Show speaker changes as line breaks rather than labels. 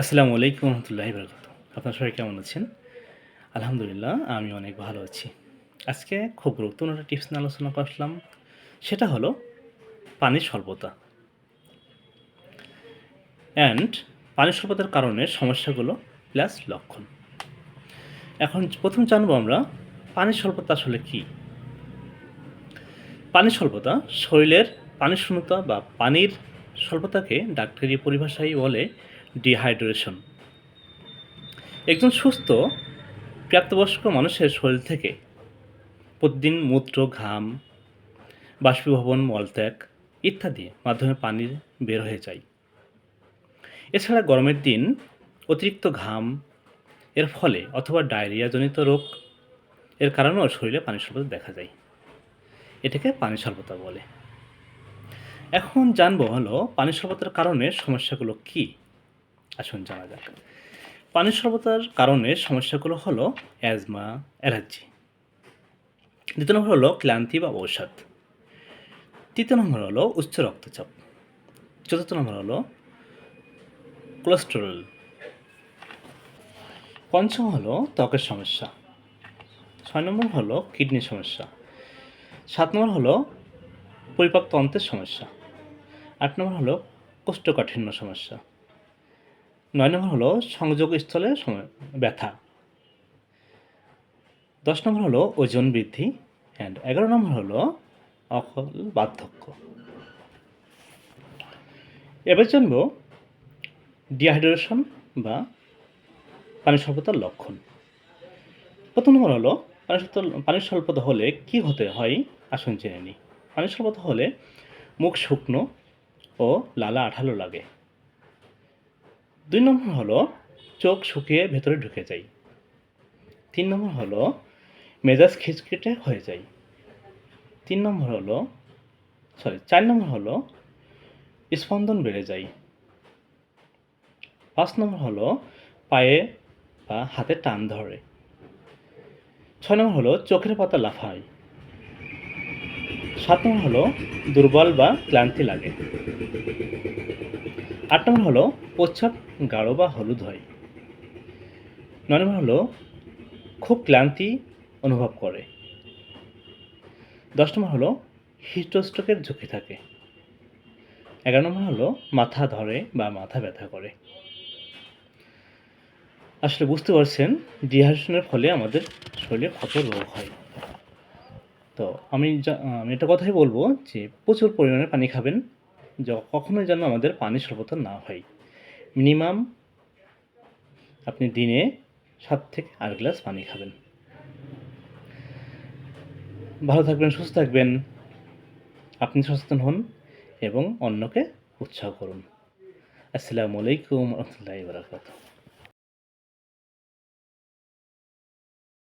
আসসালামু আলাইকুম রহমতুল্লাহ বরকাত আপনার সবাই কেমন আছেন? আলহামদুলিল্লাহ, আমি অনেক ভালো আছি। আজকে খুব গুরুত্বপূর্ণ একটা টিপস নিয়ে আলোচনা করলাম সেটা হলো পানির স্বল্পতা। অ্যান্ড পানির স্বল্পতার কারণে সমস্যাগুলো প্লাস লক্ষণ। এখন প্রথম জানব আমরা, পানির স্বল্পতা আসলে কী? পানির স্বল্পতা শরীরের পানির শূন্যতা বা পানির স্বল্পতাকে ডাক্তারি পরিভাষায় বলে ডিহাইড্রেশন একজন সুস্থ, প্রাপ্তবয়স্ক মানুষের শরীর থেকে প্রতিদিন মূত্র, ঘাম, বাষ্পীভবন, মলত্যাগ ইত্যাদি মাধ্যমে পানি বের হয়ে যায়। এছাড়া গরমের দিন অতিরিক্ত ঘাম, এর ফলে অথবা ডায়রিয়াজনিত রোগ, এর কারণেও শরীরে পানি স্বল্পতা দেখা যায়। এটাকে পানি স্বল্পতা বলে। এখন জানব হলো পানি স্বল্পতার কারণে সমস্যাগুলো কী? আসুন জানা যাক। পানির স্বল্পতার কারণে সমস্যাগুলো হলো অ্যাজমা, অ্যালার্জি। দ্বিতীয় নম্বর হলো ক্লান্তি বা ঔষধ। তৃতীয় নম্বর হলো উচ্চ রক্তচাপ। চতুর্থ নম্বর হলো কোলেস্টেরল পঞ্চম হলো ত্বকের সমস্যা। ছয় নম্বর হলো কিডনির সমস্যা। সাত নম্বর হলো পরিপাকতন্ত্রের সমস্যা। আট নম্বর হলো কোষ্ঠকাঠিন্য সমস্যা। নয় নম্বর হলো সংযোগ স্থলে সময় ব্যথা। দশ নম্বর হলো ওজন বৃদ্ধি অ্যান্ড এগারো নম্বর হলো অকল বার্ধক্য। এবার জানব ডিহাইড্রেশন বা পানি স্বল্পতার লক্ষণ। প্রথম নম্বর হলো পানি পানির স্বল্পতা হলে কী হতে হয়? আসুন জেনে নিই পানির স্বল্পতা হলে মুখ শুকনো ও লালা আঠালো লাগে। দুই নম্বর হলো চোখ শুকিয়ে ভেতরে ঢুকে যায় তিন নম্বর হলো মেজাজ খিচখিটে হয়ে যায় তিন নম্বর হলো সরি চার নম্বর হলো স্পন্দন বেড়ে যায় পাঁচ নম্বর হলো পায়ে বা হাতে টান ধরে। ছয় নম্বর হলো চোখের পাতা লাফায় সাত নম্বর হলো দুর্বল বা ক্লান্তি লাগে। আট নম্বর হলো প্রচ্ছাপ গাঢ় বা হলুদ হয়। নয় নম্বর হলো খুব ক্লান্তি অনুভব করে। দশ নম্বর হলো হিস্টোস্ট্রোকের ঝুঁকি থাকে। এগারো নম্বর হলো মাথা ধরে বা মাথা ব্যথা করে। আসলে বুঝতে পারছেন, ডিহাইড্রেশনের ফলে আমাদের শরীরে কত রোগ হয়। তো আমি আমি একটা কথাই বলব যে প্রচুর পরিমাণে পানি খাবেন কখনোই যেন আমাদের পানি স্বল্পতা না হয়। মিনিমাম আপনি দিনে সাত থেকে আট গ্লাস পানি খাবেন। ভালো থাকবেন, সুস্থ থাকবেন, আপনি সচেতন হন এবং অন্যকে উৎসাহ করুন। আসসালামু আলাইকুম রহমতুল্লাহ বারাকাতুহ।